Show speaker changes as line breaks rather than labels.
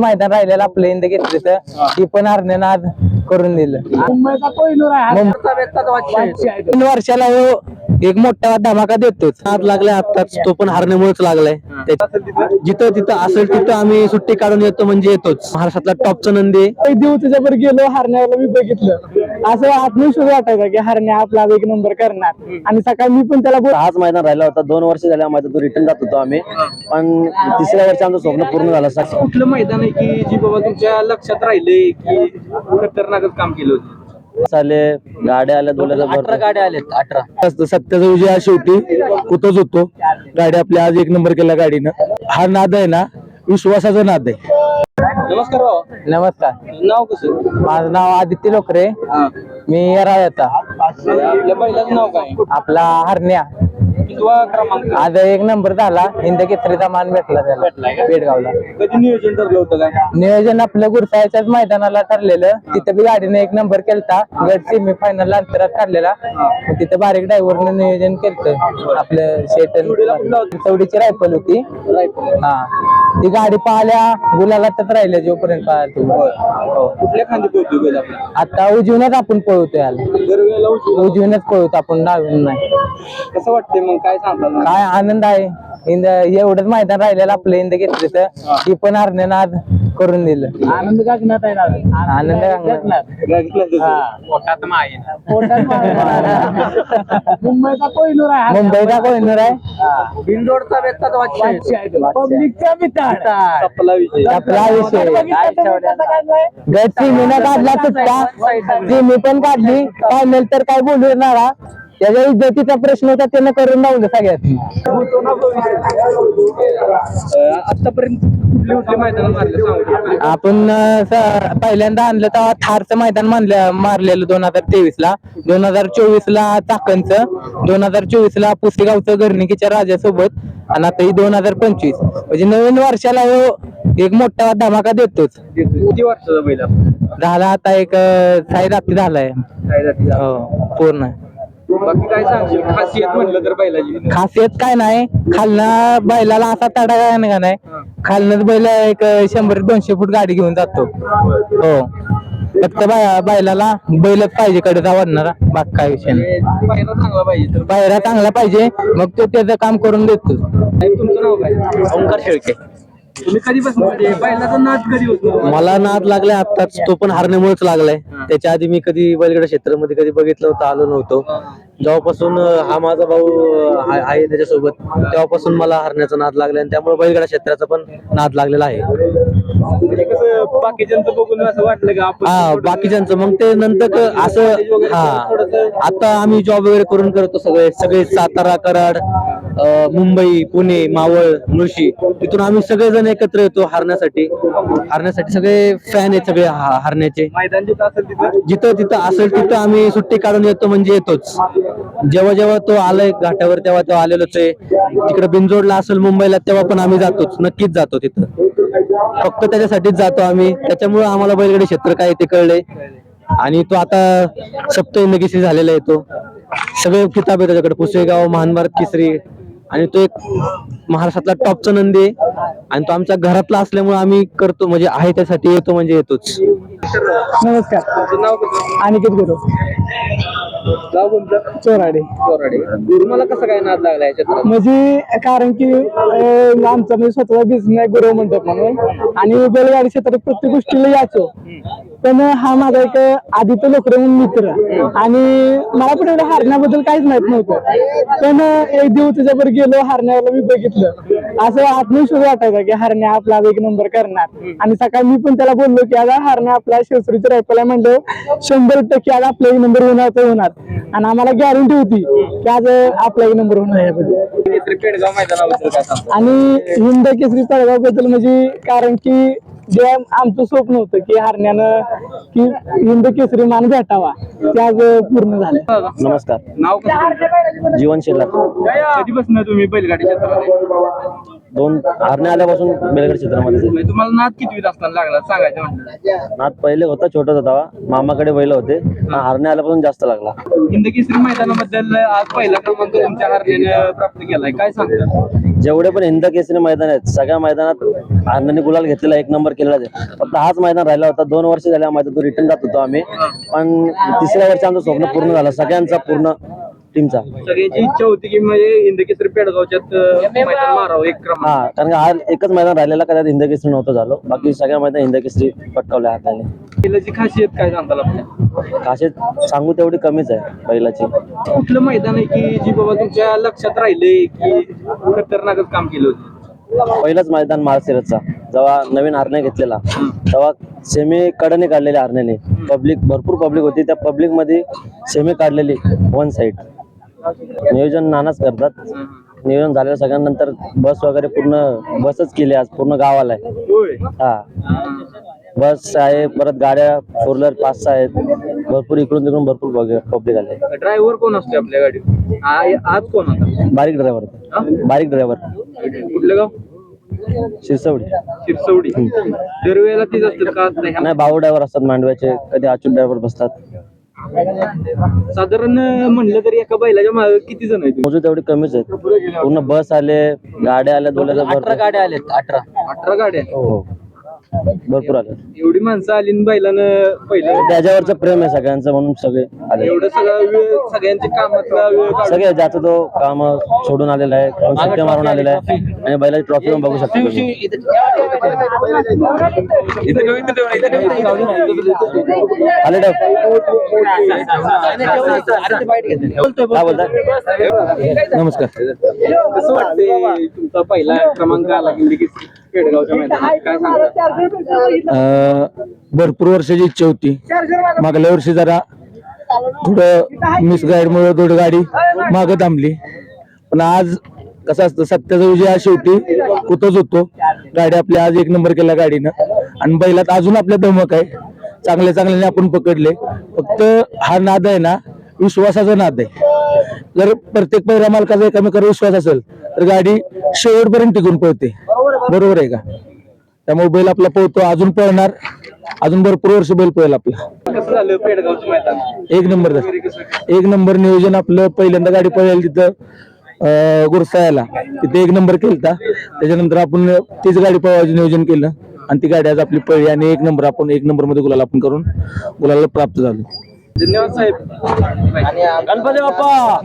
मैदान राहिलेलं आपलं इंद घेतलं तर ती पण हरण्यानं आज करून दिलं.
मुंबईचा कोहिनूर आहे.
तीन वर्षाला हो. एक मोठा धमाका देतोच.
नाद लागलाय आताच तो पण हारण्यामुळेच लागलाय. जिथं तिथं असेल तिथं आम्ही सुट्टी काढून येतो म्हणजे येतोच. महाराष्ट्रातला टॉपचा नंदी.
दिवस त्याच्यावर गेलो हरण्याला मी बघितलं. असं आत्मविश्वास वाटायचा की हरण्या आपला एक नंबर करणार. आणि सकाळी मी पण त्याला बोल-
हाच मैदान राहिला होता दोन वर्ष झाले आम्हाला तो रिटर्न जात होतो आम्ही. पण तिसऱ्या वर्षी आमचं स्वप्न पूर्ण झालं असं
कुठलं मैदान आहे की जी बाबा तुमच्या लक्षात राहिले की खतरनाकच काम केलं होतं?
चाले गाड्या आल्या बोलायला
अठरा गाड्या आल्यात अठरा.
सत्याचा विजय हा शेवटी. कुठंच होतो. गाडी आपल्या आज एक नंबर केला गाडीनं. हा नाद आहे ना विश्वासाचा नाद आहे.
नमस्कार भाऊ.
नमस्कार.
नाव कसं?
माझं नाव आदित्य लोकरे. मी रायता
आपल्या बैलाचं नाव काय?
आपला हरण्या.
कितवा क्रमांक?
आज एक नंबर झाला हिंद केसरीचा मान भेटला त्याला बेडगावला.
कधी नियोजन ठरलं होतं काय?
नियोजन आपलं गुरसाळ्याच्याच मैदानाला ठरलेलं. तिथं बी गाडीने एक नंबर केलता. गट सेमी फायनल अंतरात ठरलेला. मग तिथं बारीक ड्रायव्हरनं नियोजन केलं आपलं शेटन चौडीची रायफल होती. हा. ती गाडी पाहिल्या गुलालातच राहिल्या जोपर्यंत पाहिलं.
कुठल्या खांदी पोहोचतो बैल आपला?
आता उजवीनच आपण पळवतो याला
दरवेळेला उशिरा.
उजवीनच पळवतो आपण डावीन नाही.
कसं वाटतंय मग? काय सांगता
काय आनंद आहे. इंद एवढंच मैदान राहिलेलं आपलं इंद घेतलं तर. ती पण हरण्यानं आज करून दिलं.
आनंद गगनात आहे दादा.
आनंद गगनात.
पोटात. मुंबईचा कोहिनूर आहे
मुंबईचा कोहिनूर आहे.
बिनजोडचा वाटतंय
पब्लिकचा
आपला
आपला विषय गट सीमेनं काढला सुट्टा. सीमी पण काढली. फायनल तर काय बोलू येणार हा. त्याच्या इज्जतीचा प्रश्न होता त्यानं करून लावलं सगळ्यात.
आतापर्यंत कुठली कुठली मैदान मारले सांगू शकता?
आपण अं, स- पहिल्यांदा आणलं तेव्हा थारचं मैदान मानलं मारलेलं दोन हजार तेवीस ला दोन हजार चोवीस ला चाकणचं दोन हजार चोवीस ला पुसेगावचं गर्णिकीच्या राजासोबत आणि आता ही दोन हजार पंचवीस. म्हणजे नवीन वर्षाला हो एक मोठा धमाका देतोच.
किती वर्षाचा बैल आपला?
झाला आता एक अं, साई रात्री झालाय.
काय जातीचा?
हो पूर्ण.
बाकी काय सांगशील? खासियत म्हणलं तर बैलाची.
खासियत काय नाही. खालनं बैलाला असा तडा काय नाही का नाही. खालनच बैल एक शंभर दोनशे फूट गाडी घेऊन जातो. हो. फक्त बाय- बैलाला बैलच पाहिजे कडे वाढणारा. बाकी काय विषय नाही.
पहिला चांगला पाहिजे तर.
पायरा चांगला पाहिजे. मग तो त्याचं काम करून देतो.
तुमचं नाव काय?
ओंकार शेळके.
तुम्ही कधीपासून म्हणजे बैलाचा नाद कधी होतो?
मला नाद लागलाय आताच तो पण हारण्यामुळेच लागलाय. त्याच्या आधी मी कधी बैलगाडा क्षेत्रामध्ये कधी बघितलं होतं आलो नव्हतो. जेव्हापासून हा माझा भाऊ आहे त्याच्यासोबत तेव्हापासून मला हरण्याचा नाद लागलाय आणि त्यामुळे बैलगाडा क्षेत्राचा पण नाद लागलेला आहे.
म्हणजे कसं बाकीच्यांचं बघून असं वाटलं का आपण
हा बाकीच्यांचं. मग ते नंतर क- असं हा. आता आम्ही जॉब वगैरे करून करतो सगळे. सगळे सातारा कराड मुंबई पुणे मावळ मुळशी तिथून आम्ही सगळेजण एकत्र येतो हारण्यासाठी. हारण्यासाठी सगळे फॅन आहेत सगळे हारण्याचे.
जिथं तिथं
असेल तिथं आम्ही सुट्टी काढून येतो म्हणजे येतोच. जेव्हा जेव्हा तो आलाय घाटावर तेव्हा तेव्हा आलेलोच आहे. तिकडे बिनजोडला असेल मुंबईला तेव्हा पण आम्ही जातोच. नक्कीच जातो तिथं. फक्त त्याच्यासाठीच जातो आम्ही. त्याच्यामुळे आम्हाला बैलगाडी क्षेत्र काय ते कळलंय. आणि तो आता सप्त नगीसी झालेला आहे तो. सगळे किताब आहे त्याच्याकडे. पुसेगाव महान भारत केसरी आणि तो एक महाराष्ट्रातला टॉपचा नंदी आहे. आणि तो आमच्या घरातला असल्यामुळे आम्ही करतो म्हणजे आहे त्यासाठी येतो म्हणजे येतोच.
नमस्कार. अनिकेत गुरु
गाव कोणतं?
चोराडे.
कोराडे तुम्हाला कसं काय नाद लागला याच्यात?
म्हणजे कारण की अं, आमचा म्हणजे स्वतःचा बिझनेस गुरु म्हणतात म्हणून. आणि बैलगाडी क्षेत्रात प्रत्येक गोष्टीला याचो पण हा माझा एक आदित्य लोकरे म्हणून मित्र. आणि मला पण एवढं हारण्याबद्दल काहीच माहीत नव्हतं. पण एक दिवस त्याच्यावर गेलो हारण्याला मी बघितलं. असं आत्मविश्वास वाटायचा की हारण्या आपला एक नंबर करणार. आणि सकाळी मी पण त्याला बोललो की आज हारण्या आपला शेसरीचं रायफल आहे म्हणलं शंभर टक्के आज आपला एक नंबर होणार तर होणार. आणि आम्हाला गॅरंटी होती की आज आपला एक नंबर होणार याबद्दल
केसरी पेडगाव मैदानाबद्दल काय सांगता?
आणि हिंद केसरी पडगावबद्दल म्हणजे कारण की जे आमचं स्वप्न होतं की हरण्यानं की हिंद केसरी मान भेटावा ते आज पूर्ण झालं.
नमस्कार.
नाव कसं?
जीवन शेलार.
कधीपासून तुम्ही बैलगाडी क्षेत्रामध्ये?
दोन हरणे आल्यापासून बेलगड क्षेत्रामध्ये.
म्हणजे तुम्हाला नाद कितवीत असताना लागला? सांगायचं म्हणलं
नात पहिले होता छोटा होता. मामाकडे बैल होते. हरणे आल्यापासून जास्त लागला.
हिंद केसरी मैदानाबद्दल आज पहिला क्रमांक तुमच्या हरण्याने प्राप्त केलाय. काय सांगता?
जेवढे पण हिंद केसरी मैदान आहेत सगळ्या मैदानात हरण्याने गुलाल घेतलेला एक नंबर केलेला आहे. फक्त हाच मैदान राहिला होता. दोन वर्ष झाल्या मैदान रिटर्न जात होतो आम्ही. पण तिसऱ्या वर्षी आमचं स्वप्न पूर्ण झालं. सगळ्यांचा पूर्ण टीमचा.
सगळ्यांची इच्छा होती की म्हणजे हिंद केसरी पेडगावच्यात अं, मैदान मारावं एक क्रमांक.
हा कारण का हा एकच मैदान राहिलेला का त्यात हिंद केसरी नव्हतं झालं. बाकी सगळ्या मैदान हिंद केसरी पटकावल्या हाताने.
बैलाची खासियत काय सांगताल आपल्या
खासियत सांगू तेवढी कमीच आहे बैलाची.
कुठलं मैदान आहे की जी बाबा तुमच्या लक्षात राहिले की खतरनाकच काम केलं होतं?
पहिलंच मैदान माळशिरसचा. जेव्हा नवीन हरणे घेतलेला तेव्हा सेमी कडने काढलेले हरण्याने पब्लिक भरपूर पब्लिक होती. त्या पब्लिकमध्ये सेमी काढलेली वन साइड नियोजन नानाच करतात. नियोजन झालेलं सगळ्यांनंतर बस वगैरे पूर्ण बसच केली आज पूर्ण गावाला आहे. हा. बस आहे परत गाड्या फोर व्हीलर पाच सहा आहेत. भरपूर इकडून तिकडून भरपूर पब्लिक आले.
ड्रायव्हर कोण असतो आपल्या गाडीत? आ- आज कोण होता?
बारीक ड्रायव्हर
हा?
बारीक ड्रायव्हर
कुठलं गाव?
शिरसवडी.
शिरसवडी. दरवेळेला तीच असतात का? ह्या-
नाही भाऊ ड्रायव्हर असतात मांडव्याचे. कधी अचूक ड्रायव्हर बसतात.
साधारण म्हणलं तरी एका बैलाच्या मागे किती जण आहेत?
मोजू तेवढी कमीच आहेत. पूर्ण बस आले गाड्या आल्या दोन अठरा गाड्या आल्यात अठरा.
अठरा गाड्या.
हो. भरपूर आले.
एवढी माणसं आली न बैलानं पहिलं
त्याच्यावरचं प्रेम आहे सगळ्यांचं म्हणून सगळे आले.
एवढं सगळं वेळ सगळ्यांच्या कामातला वेळ काढून
सगळे ज्याचा तो काम सोडून आलेला आहे कोण सुट्ट्या मारून आलेला आहे. आणि बैलाची ट्रॉफी पण बघू शकतो तुम्ही. आले. काय बोलताय नमस्कार.
कसं वाटतंय? तुमचा पहिला क्रमांक आला हिंदी पेडगावच्या मैदानात. काय सांगता?
अं, भरपूर वर्षाची इच्छा होती. मागल्या वर्षी जरा थोडं मिस गाईड मुळे थोडी गाडी माग थांबली. पण आज कसं असतं सत्याचा विजय हा शेवटी होतच होतो. गाडी आपली आज एक नंबर केला गाडीनं. आणि बैलात अजून आपल्या धमक आहे. चांगल्या चांगल्याने आपण पकडले. फक्त हा नाद आहे ना विश्वासाचा नाद आहे. जर प्रत्येक पहिल्या मालकाचा एकामेकावर विश्वास असेल तर गाडी शेवटपर्यंत टिकून पळते. बरोबर आहे का? त्यामुळे बैल आपला पळतो अजून पळणार. अजून भरपूर वर्ष बैल पळेल आपला.
कसं झालं पेडगावचं मैदान?
एक नंबर एक नंबर नियोजन आपलं पहिल्यांदा गाडी पळेल तिथं अं, गुरसाळ्याला तिथे एक नंबर केलता. त्याच्यानंतर आपण तीच गाडी पळवायचं नियोजन केलं. आणि ती गाडी आज आपली पळली आणि एक नंबर आपण एक नंबरमध्ये गुलाल आपण करून गुलाला प्राप्त झालो.
धन्यवाद साहेब.
गणपती बाप्पा!